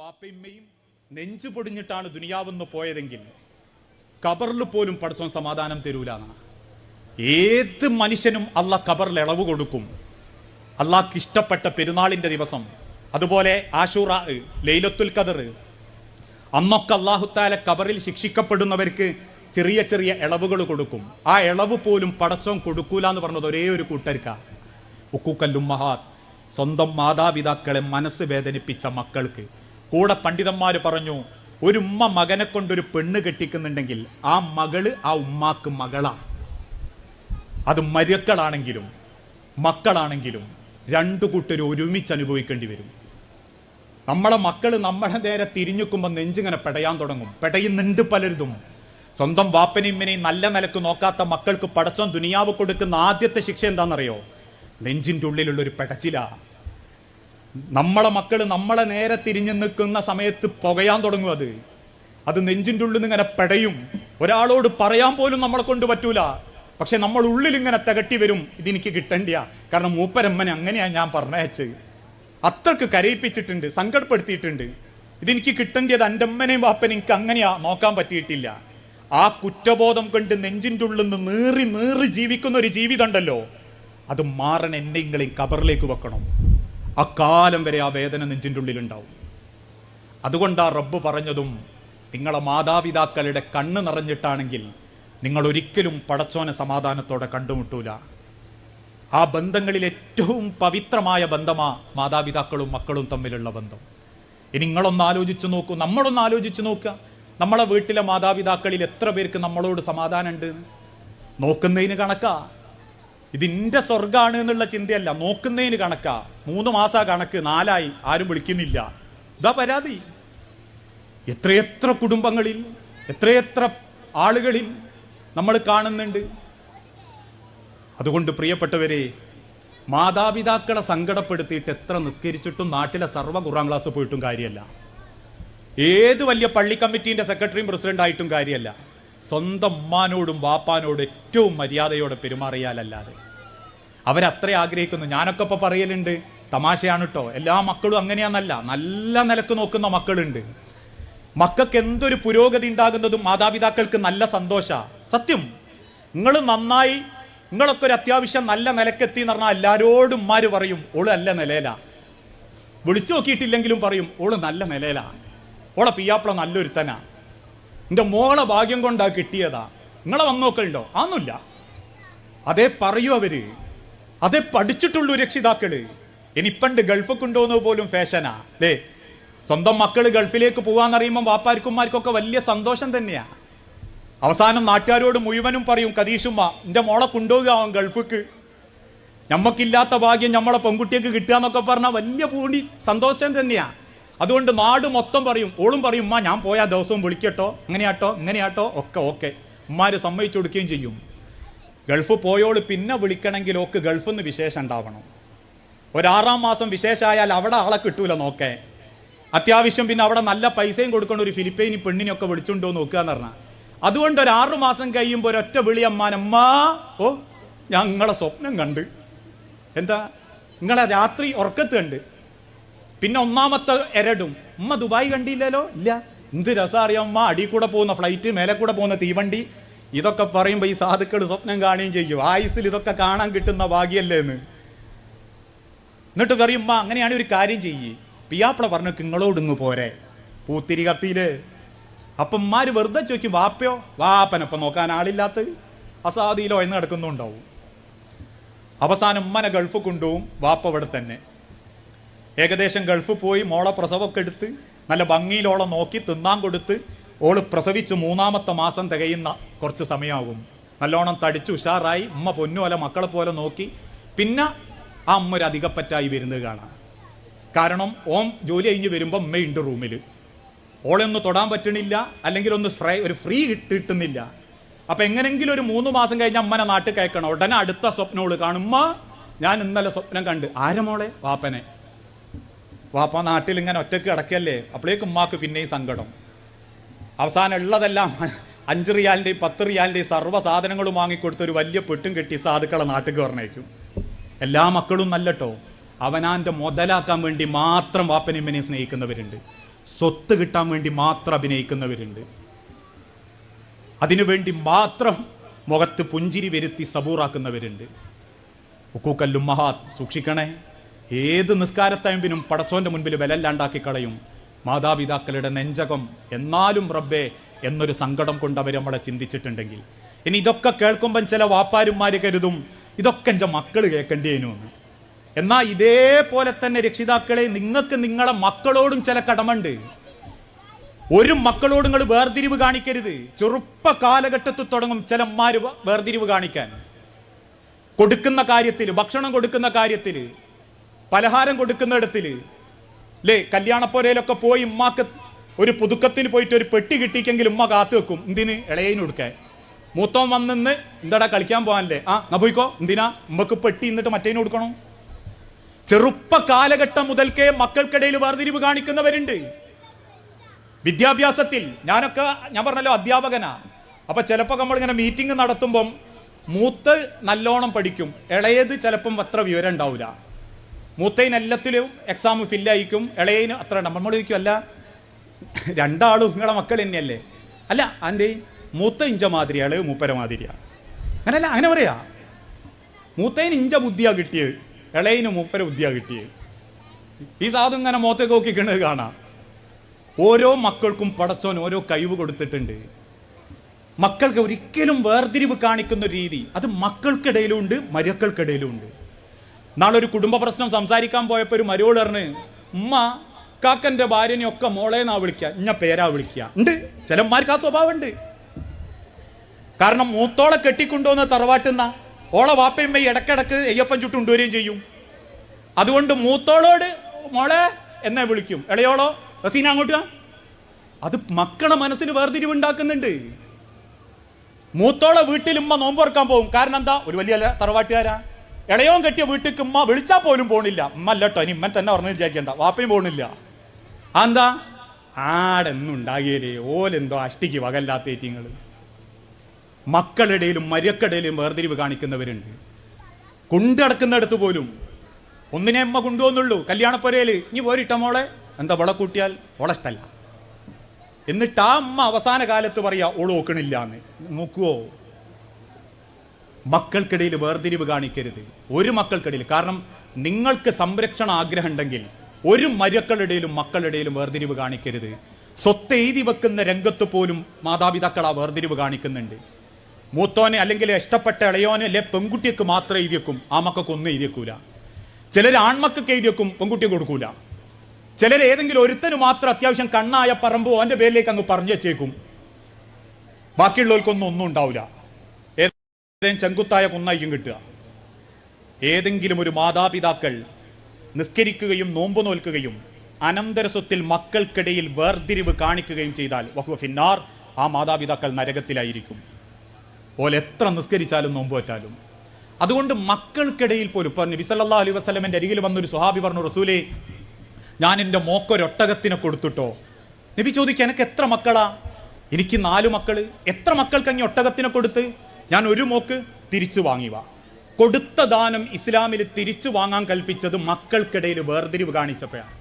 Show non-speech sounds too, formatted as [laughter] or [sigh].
പാപ്പയമ്മയും നെഞ്ചു പൊടിഞ്ഞിട്ടാണ് ദുനിയാവെന്ന് പോയതെങ്കിൽ കബറിൽ പോലും പഠിച്ചോൻ സമാധാനം തരൂലാണ് ഏത് മനുഷ്യനും അല്ല കബറിൽ ഇളവ് കൊടുക്കും. അള്ളാഹ്ക്ക് ഇഷ്ടപ്പെട്ട പെരുന്നാളിന്റെ ദിവസം അതുപോലെ ആഷൂറ ലൈലത്തുൽ കദർ അന്നൊക്കെ അള്ളാഹുത്താല കബറിൽ ശിക്ഷിക്കപ്പെടുന്നവർക്ക് ചെറിയ ചെറിയ ഇളവുകൾ കൊടുക്കും. ആ ഇളവ് പോലും പടച്ചോൻ കൊടുക്കൂല എന്ന് പറഞ്ഞത് ഒരേ ഒരു കൂട്ടർക്ക. ഉക്കൂക്കല്ലും മഹാത് സ്വന്തം മാതാപിതാക്കളെ മനസ്സ് വേദനിപ്പിച്ച മക്കൾക്ക്. കൂടെ പണ്ഡിതന്മാർ പറഞ്ഞു ഒരു ഉമ്മ മകനെ കൊണ്ടൊരു പെണ്ണ് കെട്ടിക്കുന്നുണ്ടെങ്കിൽ ആ മകൾ ആ ഉമ്മാക്ക് മകളാണ് അത് മരുക്കളാണെങ്കിലും മക്കളാണെങ്കിലും രണ്ടു കൂട്ടരും ഒരുമിച്ച് അനുഭവിക്കേണ്ടി വരും. നമ്മളെ മക്കൾ നമ്മളെ നേരെ തിരിഞ്ഞുക്കുമ്പോൾ നെഞ്ചിങ്ങനെ പെടയാൻ തുടങ്ങും. പെടയുന്നുണ്ട് പലരുതും. സ്വന്തം വാപ്പനിമ്മനെയും നല്ല നിലയ്ക്ക് നോക്കാത്ത മക്കൾക്ക് പടച്ചോൻ ദുനിയാവ് കൊടുക്കുന്ന ആദ്യത്തെ ശിക്ഷ എന്താണെന്നറിയോ? നെഞ്ചിന്റെ ഉള്ളിലുള്ള ഒരു പെടച്ചില. നമ്മളെ മക്കൾ നമ്മളെ നേരെ തിരിഞ്ഞു നിൽക്കുന്ന സമയത്ത് പുകയാൻ തുടങ്ങും അത്. അത് നെഞ്ചിന്റെ ഉള്ളിൽ ഇങ്ങനെ പെടയും. ഒരാളോട് പറയാൻ പോലും നമ്മളെ കൊണ്ട് പറ്റൂല. പക്ഷെ നമ്മൾ ഉള്ളിൽ ഇങ്ങനെ തികട്ടി വരും. ഇതെനിക്ക് കിട്ടണ്ടിയ. കാരണം മൂപ്പരമ്മനെ അങ്ങനെയാണ് ഞാൻ പറഞ്ഞയച്ചത്. അത്രയ്ക്ക് കരയിപ്പിച്ചിട്ടുണ്ട് സങ്കടപ്പെടുത്തിയിട്ടുണ്ട്. ഇതെനിക്ക് കിട്ടേണ്ടത് എന്റെ അമ്മനെയും വാപ്പനെയും എനിക്ക് അങ്ങനെയാ നോക്കാൻ പറ്റിയിട്ടില്ല. ആ കുറ്റബോധം കൊണ്ട് നെഞ്ചിന്റെ ഉള്ളിൽ നിന്ന് നീറി നീറി ജീവിക്കുന്ന ഒരു ജീവിതം ഉണ്ടല്ലോ. അത് മാറണം എന്തെങ്കിലും കബറിലേക്ക് വെക്കണം. അക്കാലം വരെ ആ വേദന നെഞ്ചിന്റെ ഉള്ളിലുണ്ടാവും ആ റബ്ബ് പറഞ്ഞതും നിങ്ങളെ മാതാപിതാക്കളുടെ കണ്ണ് നിറഞ്ഞിട്ടാണെങ്കിൽ നിങ്ങൾ ഒരിക്കലും പടച്ചോനെ സമാധാനത്തോടെ കണ്ടുമുട്ടൂല. ആ ബന്ധങ്ങളിൽ ഏറ്റവും പവിത്രമായ ബന്ധമാ മാതാപിതാക്കളും മക്കളും തമ്മിലുള്ള ബന്ധം. ഇനി നിങ്ങളൊന്ന് ആലോചിച്ച് നോക്കൂ നമ്മളൊന്ന് ആലോചിച്ച് നോക്കുക. നമ്മളെ വീട്ടിലെ മാതാപിതാക്കളിൽ എത്ര പേർക്ക് നമ്മളോട് സമാധാനമുണ്ട്? നോക്കുന്നതിന് കണക്കാ. ഇതിന്റെ സ്വർഗമാണ് എന്നുള്ള ചിന്തയല്ല. നോക്കുന്നതിന് കണക്കാ. മൂന്ന് മാസ കണക്ക്. നാലായി. ആരും വിളിക്കുന്നില്ല. ഇതാ പരാതി. എത്രയെത്ര കുടുംബങ്ങളിൽ എത്രയെത്ര ആളുകളിൽ നമ്മൾ കാണുന്നുണ്ട്. അതുകൊണ്ട് പ്രിയപ്പെട്ടവരെ മാതാപിതാക്കളെ സങ്കടപ്പെടുത്തിയിട്ട് എത്ര നിസ്കരിച്ചിട്ടും നാട്ടിലെ സർവ കുറാം ക്ലാസ് പോയിട്ടും കാര്യമല്ല ഏത് വലിയ പള്ളി കമ്മിറ്റീന്റെ സെക്രട്ടറിയും പ്രസിഡന്റ് ആയിട്ടും കാര്യമല്ല സ്വന്തം ഉമ്മാനോടും വാപ്പാനോടും ഏറ്റവും മര്യാദയോടെ പെരുമാറിയാലല്ലാതെ. അവരത്ര ആഗ്രഹിക്കുന്നു. ഞാനൊക്കെ ഇപ്പോൾ പറയലുണ്ട് തമാശയാണ് കേട്ടോ എല്ലാ മക്കളും അങ്ങനെയാണെന്നല്ല നല്ല നിലയ്ക്ക് നോക്കുന്ന മക്കളുണ്ട്. മക്കൾക്ക് എന്തൊരു പുരോഗതി ഉണ്ടാകുന്നതും മാതാപിതാക്കൾക്ക് നല്ല സന്തോഷ. സത്യം. നിങ്ങൾ നന്നായി നിങ്ങളൊക്കെ ഒരു അത്യാവശ്യം നല്ല നിലക്കെത്തി എന്ന് പറഞ്ഞാൽ എല്ലാവരോടും ഉമ്മാര് പറയും ഓൾ നല്ല നിലയിലാ. വിളിച്ചു നോക്കിയിട്ടില്ലെങ്കിലും പറയും ഓൾ നല്ല നിലയിലാ. ഓളെ പിയാപ്പിള നല്ലൊരുത്തനാ. എന്റെ മോളെ ഭാഗ്യം കൊണ്ടാ കിട്ടിയതാ. നിങ്ങളെ വന്നു നോക്കലുണ്ടോ ആന്നില്ല അതേ പറയൂ അവർ. അതേ പഠിച്ചിട്ടുള്ളൂ രക്ഷിതാക്കൾ. ഇനിപ്പണ്ട് പണ്ട് ഗൾഫ് കൊണ്ടുപോകുന്നത് പോലും ഫാഷനാ. അല്ലേ സ്വന്തം മക്കൾ ഗൾഫിലേക്ക് പോവാന്നറിയുമ്പോൾ വാപ്പാർക്കുമാർക്കൊക്കെ വലിയ സന്തോഷം തന്നെയാ. അവസാനം നാട്ടുകാരോട് മുഴുവനും പറയും കതീഷുമ്മ എന്റെ മോളെ കൊണ്ടുപോകുക അവൻ ഞമ്മക്കില്ലാത്ത ഭാഗ്യം നമ്മളെ പെൺകുട്ടിയൊക്കെ കിട്ടുക എന്നൊക്കെ പറഞ്ഞാൽ വലിയ പൂണി സന്തോഷം തന്നെയാ. അതുകൊണ്ട് നാട് മൊത്തം പറയും ഓളും പറയും ഉമ്മ ഞാൻ പോയാൽ ദിവസവും വിളിക്കട്ടോ അങ്ങനെയാട്ടോ ഇങ്ങനെയാട്ടോ ഒക്കെ ഓക്കെ. ഉമ്മാര് സമ്മതിച്ചു കൊടുക്കുകയും ചെയ്യും. ഗൾഫ് പോയോൾ പിന്നെ വിളിക്കണമെങ്കിൽ ഓക്ക് ഗൾഫിൽ നിന്ന് വിശേഷം ഉണ്ടാവണം. ഒരാറാം മാസം വിശേഷമായാൽ അവിടെ ആളെ കിട്ടൂല നോക്കേ. അത്യാവശ്യം പിന്നെ അവിടെ നല്ല പൈസയും കൊടുക്കണം ഒരു ഫിലിപ്പൈനി പെണ്ണിനെയൊക്കെ വിളിച്ചുണ്ടോ നോക്കുക എന്ന് പറഞ്ഞാൽ അതുകൊണ്ട് ഒരു ആറു മാസം കഴിയുമ്പോൾ ഒരൊറ്റ വിളി അമ്മാനമ്മ ഓ ഞങ്ങളെ സ്വപ്നം കണ്ട്. എന്താ നിങ്ങളെ രാത്രി ഉറക്കത്ത് കണ്ട്. പിന്നെ ഒന്നാമത്തെ എരടും. ഉമ്മ ദുബായ് കണ്ടില്ലല്ലോ? ഇല്ല. എന്ത് രസം അറിയാം. ഉമ്മ അടി കൂടെ പോകുന്ന ഫ്ലൈറ്റ് മേലെ കൂടെ പോകുന്ന തീവണ്ടി. ഇതൊക്കെ പറയുമ്പോൾ ഈ സാധുക്കൾ സ്വപ്നം കാണുകയും ചെയ്യും. ആയുസിൽ ഇതൊക്കെ കാണാൻ കിട്ടുന്ന ഭാഗ്യല്ലേ എന്ന്. എന്നിട്ട് പറയും ഉമ്മ അങ്ങനെയാണ് ഒരു കാര്യം ചെയ്യ്. പിയാപ്പിള പറഞ്ഞു നിങ്ങളോട് ഇങ്ങ് പോരെ. പൂത്തിരി കത്തിയിൽ. അപ്പം ഉമ്മാര് വെറുതെ ചോദിക്കും വാപ്പയോ? വാപ്പനപ്പം നോക്കാൻ ആളില്ലാത്ത അസാദിയിലോ എന്ന് കിടക്കുന്നുണ്ടാവും അവസാനം ഉമ്മനെ ഗൾഫ് കൊണ്ടുപോകും. വാപ്പ അവിടെ തന്നെ. ഏകദേശം ഗൾഫ് പോയി മോളെ പ്രസവമൊക്കെ എടുത്ത് നല്ല ഭംഗിയിലോളം നോക്കി തിന്നാൻ കൊടുത്ത് ഓൾ പ്രസവിച്ച് മൂന്നാമത്തെ മാസം തികയുന്ന കുറച്ച് സമയമാകും. നല്ലോണം തടിച്ച് ഉഷാറായി ഉമ്മ പൊന്നുപോലെ മക്കളെ പോലെ നോക്കി പിന്നെ ആ അമ്മ ഒരു അധികപ്പറ്റായി വരുന്നത് കാണാം. കാരണം ഓം ജോലി കഴിഞ്ഞ് വരുമ്പോൾ ഉമ്മയുണ്ട് റൂമിൽ ഓളെ ഒന്ന് തൊടാൻ പറ്റണില്ല അല്ലെങ്കിൽ ഒന്ന് ഫ്രൈ ഒരു ഫ്രീ കിട്ടുന്നില്ല അപ്പം എങ്ങനെങ്കിലും ഒരു മൂന്ന് മാസം കഴിഞ്ഞ് അമ്മനെ നാട്ടിൽ കയക്കണം ഉടനെ അടുത്ത സ്വപ്നോൾ കാണുമ്മ ഞാൻ ഇന്നലെ സ്വപ്നം കണ്ട്. ആരമോളെ വാപ്പനെ. വാപ്പ നാട്ടിൽ ഇങ്ങനെ ഒറ്റയ്ക്ക് കിടക്കല്ലേ? അപ്പോഴേക്കും ഉമ്മാക്ക് പിന്നെയും സങ്കടം. അവസാനം ഉള്ളതെല്ലാം [laughs] അഞ്ച് റിയാലിന്റെയും പത്ത് റിയാലിന്റെയും സർവ സാധനങ്ങളും വാങ്ങിക്കൊടുത്ത് ഒരു വലിയ പെട്ടും കെട്ടി സാധുക്കളെ നാട്ടിൽ പറഞ്ഞേക്കും എല്ലാ മക്കളും നല്ലട്ടോ? അവനാന്റെ മുതലാക്കാൻ വേണ്ടി മാത്രം വാപ്പനിമ്മനെ സ്നേഹിക്കുന്നവരുണ്ട്. സ്വത്ത് കിട്ടാൻ വേണ്ടി മാത്രം അഭിനയിക്കുന്നവരുണ്ട്. അതിനുവേണ്ടി മാത്രം മുഖത്ത് പുഞ്ചിരി വരുത്തി സബൂറാക്കുന്നവരുണ്ട്. ഉക്കൂക്കല്ലും മഹാത് സൂക്ഷിക്കണേ. ഏത് നിസ്കാരത്തയമ്പിനും പടച്ചോന്റെ മുൻപിൽ വിലല്ലാണ്ടാക്കി കളയും മാതാപിതാക്കളുടെ നെഞ്ചകം എന്നാലും റബ്ബേ എന്നൊരു സങ്കടം കൊണ്ട് അവർ നമ്മളെ ചിന്തിച്ചിട്ടുണ്ടെങ്കിൽ. ഇനി ഇതൊക്കെ കേൾക്കുമ്പം ചില വാപ്പാരുമാര് കരുതും ഇതൊക്കെ എന്റെ മക്കൾ കേൾക്കേണ്ടിയേനു എന്ന് എന്നാൽ ഇതേപോലെ തന്നെ രക്ഷിതാക്കളെ നിങ്ങൾക്ക് നിങ്ങളെ മക്കളോടും ചില കടമുണ്ട്. ഒരു മക്കളോട് നിങ്ങൾ വേർതിരിവ് കാണിക്കരുത്. ചെറുപ്പ കാലഘട്ടത്തിൽ തുടങ്ങും ചില അമ്മാര് വേർതിരിവ് കാണിക്കാൻ. കൊടുക്കുന്ന കാര്യത്തിൽ ഭക്ഷണം കൊടുക്കുന്ന കാര്യത്തിൽ പലഹാരം കൊടുക്കുന്നിടത്തിൽ ലേ കല്യാണപ്പോരയിലൊക്കെ പോയി ഉമ്മാക്ക് ഒരു പുതുക്കത്തിന് പോയിട്ട് ഒരു പെട്ടി കിട്ടിക്കെങ്കിൽ ഉമ്മ കാത്തു വെക്കും എന്തിന്? ഇളയതിന് കൊടുക്കാൻ. മൂത്തോൻ വന്നിന്ന് എന്താടാ കളിക്കാൻ പോകാനല്ലേ? ആ എന്നാ പോയിക്കോ. എന്തിനാ? ഉമ്മക്ക് പെട്ടി എന്നിട്ട് മറ്റേന് കൊടുക്കണോ? ചെറുപ്പ കാലഘട്ടം മുതൽക്കേ മക്കൾക്കിടയിൽ വേർതിരിവ് കാണിക്കുന്നവരുണ്ട്. വിദ്യാഭ്യാസത്തിൽ ഞാനൊക്കെ ഞാൻ പറഞ്ഞല്ലോ അധ്യാപകനാ. അപ്പൊ ചിലപ്പോൾ നമ്മളിങ്ങനെ മീറ്റിംഗ് നടത്തുമ്പം മൂത്ത് നല്ലോണം പഠിക്കും. ഇളയത് ചിലപ്പം അത്ര വിവരം ഉണ്ടാവില്ല മൂത്തതിന് എല്ലാത്തിലും എക്സാം ഫില്ലായിരിക്കും ഇളയതിന് അത്ര. നമ്മൾ ചോദിക്കും അല്ല രണ്ടാളും നിങ്ങളെ മക്കൾ തന്നെയല്ലേ? അല്ല അതിന്റെ മൂത്ത ഇഞ്ച മാതിരി ഇളവ് മൂപ്പര മാതിരിയാ. അങ്ങനല്ല അങ്ങനെ പറയാ. മൂത്തയിന് ഇഞ്ച ബുദ്ധിയാ കിട്ടിയത് ഇളയതിന് മൂപ്പര ബുദ്ധിയാ കിട്ടിയത്. ഈ സാധു ഇങ്ങനെ മുഖത്തേക്ക് നോക്കിക്കണത് കാണാം. ഓരോ മക്കൾക്കും പടച്ചോൻ ഓരോ കഴിവ് കൊടുത്തിട്ടുണ്ട്. മക്കൾക്ക് ഒരിക്കലും വേർതിരിവ് കാണിക്കുന്ന രീതി. അത് മക്കൾക്കിടയിലും ഉണ്ട് മരുക്കൾക്കിടയിലും ഉണ്ട്. നാളെ ഒരു കുടുംബ പ്രശ്നം സംസാരിക്കാൻ പോയപ്പോൾ ഒരു മരുവോൾ പറഞ്ഞ് ഉമ്മ കാക്കന്റെ ഭാര്യനെ ഒക്കെ മോളേന്നാ വിളിക്കുക ഇഞ്ഞ പേരാ വിളിക്കുക ഉണ്ട്. ചിലന്മാർക്ക് ആ സ്വഭാവം ഉണ്ട് കാരണം മൂത്തോളെ കെട്ടിക്കൊണ്ടുവന്ന് തറവാട്ടുന്ന ഓളെ വാപ്പയും മെയ് ഇടക്കിടക്ക് അയ്യപ്പൻ ചുട്ടുകൊണ്ടുവരികയും ചെയ്യും. അതുകൊണ്ട് മൂത്തോളോട് മോളെ എന്നെ വിളിക്കും. ഇളയോളോ റസീന അങ്ങോട്ട്. അത് മക്കളെ മനസ്സിൽ വേർതിരിവ് ഉണ്ടാക്കുന്നുണ്ട് മൂത്തോളെ വീട്ടിൽ നോമ്പ് ഓർക്കാൻ പോകും കാരണം എന്താ? ഒരു വലിയ തറവാട്ടുകാരാ. ഇളയോൻ കെട്ടിയ വീട്ടിൽ ഉമ്മ വിളിച്ചാൽ പോലും പോണില്ല. ഉമ്മ അല്ലട്ടോ ഇനി ഉമ്മൻ തന്നെ പറഞ്ഞു വിചാരിക്കണ്ട. വാപ്പയും പോണില്ല. അതെന്താ? ആടെന്നും ഉണ്ടാകിയല്ലേ ഓലെന്തോ അഷ്ടിക്ക് വകല്ലാത്ത ഏറ്റിങ്ങൾ മക്കളിടയിലും മര്യക്കിടയിലും വേർതിരിവ് കാണിക്കുന്നവരുണ്ട്. കൊണ്ടടക്കുന്നിടത്ത് പോലും. ഒന്നിനെ അമ്മ കൊണ്ടുപോകുന്നുള്ളൂ കല്യാണപ്പുരയിൽ ഇനി പോരിട്ട മോളെ? എന്താ വള കൂട്ടിയാൽ? ഇഷ്ടല്ല. എന്നിട്ട് ആ അമ്മ അവസാന കാലത്ത് പറയാ ഓൾ നോക്കണില്ല എന്ന് നോക്കുവോ? മക്കൾക്കിടയിൽ വേർതിരിവ് കാണിക്കരുത്. ഒരു മക്കൾക്കിടയിൽ. കാരണം നിങ്ങൾക്ക് സംരക്ഷണ ആഗ്രഹം ഉണ്ടെങ്കിൽ ഒരു മരുക്കളുടെയിലും മക്കളിടയിലും വേർതിരിവ് കാണിക്കരുത്. സ്വത്ത് എഴുതി വെക്കുന്ന രംഗത്ത് പോലും മാതാപിതാക്കൾ ആ വേർതിരിവ് കാണിക്കുന്നുണ്ട്. മൂത്തോനെ അല്ലെങ്കിൽ ഇഷ്ടപ്പെട്ട ഇളയോനെ അല്ലെ പെൺകുട്ടിക്ക് മാത്രം എഴുതി വെക്കും ആ മക്കൾക്ക് ഒന്നും എഴുതി വെക്കൂല. ചിലർ ആൺമക്കൾക്ക് എഴുതി വെക്കും പെൺകുട്ടിയെ കൊടുക്കൂല. ചിലർ ഏതെങ്കിലും ഒരുത്തന് മാത്രം അത്യാവശ്യം കണ്ണായ പറമ്പോ അവന്റെ പേരിലേക്ക് അങ്ങ് പറഞ്ഞു വെച്ചേക്കും. ബാക്കിയുള്ളവർക്കൊന്നും ഒന്നും ഉണ്ടാവില്ല. ചെങ്കുത്തായ കുന്നായിരിക്കും കിട്ടുക. ഏതെങ്കിലും ഒരു മാതാപിതാക്കൾ നിസ്കരിക്കുകയും നോമ്പ് നോൽക്കുകയും അനന്തരസ്വത്തിൽ മക്കൾക്കിടയിൽ വേർതിരിവ് കാണിക്കുകയും ചെയ്താൽ വഹുവ ഫിന്നാർ ആ മാതാപിതാക്കൾ നരകത്തിലായിരിക്കും. പോലെ എത്ര നിസ്കരിച്ചാലും നോമ്പ് പറ്റാലും. അതുകൊണ്ട് മക്കൾക്കിടയിൽ പോലും പറഞ്ഞു നബി സല്ലല്ലാഹു അലൈഹി വസല്ലമന്റെ അരികിൽ വന്നൊരു സുഹാബി പറഞ്ഞു റസൂലേ ഞാൻ എന്റെ മോക്കൊരൊട്ടകത്തിനെ കൊടുത്തിട്ടോ? നബി ചോദിക്കുക എനിക്ക് എത്ര മക്കളാ? എനിക്ക് നാല് മക്കൾ. എത്ര മക്കൾക്ക് അങ്ങ് ഒട്ടകത്തിനെ കൊടുത്ത്? ഞാൻ ഒരു മോക്ക് തിരിച്ചു വാങ്ങിവ. കൊടുത്ത ദാനം ഇസ്ലാമിൽ തിരിച്ചു വാങ്ങാൻ കൽപ്പിച്ചത് മക്കൾക്കിടയിൽ വേർതിരിവ് കാണിച്ചപ്പോഴാണ്.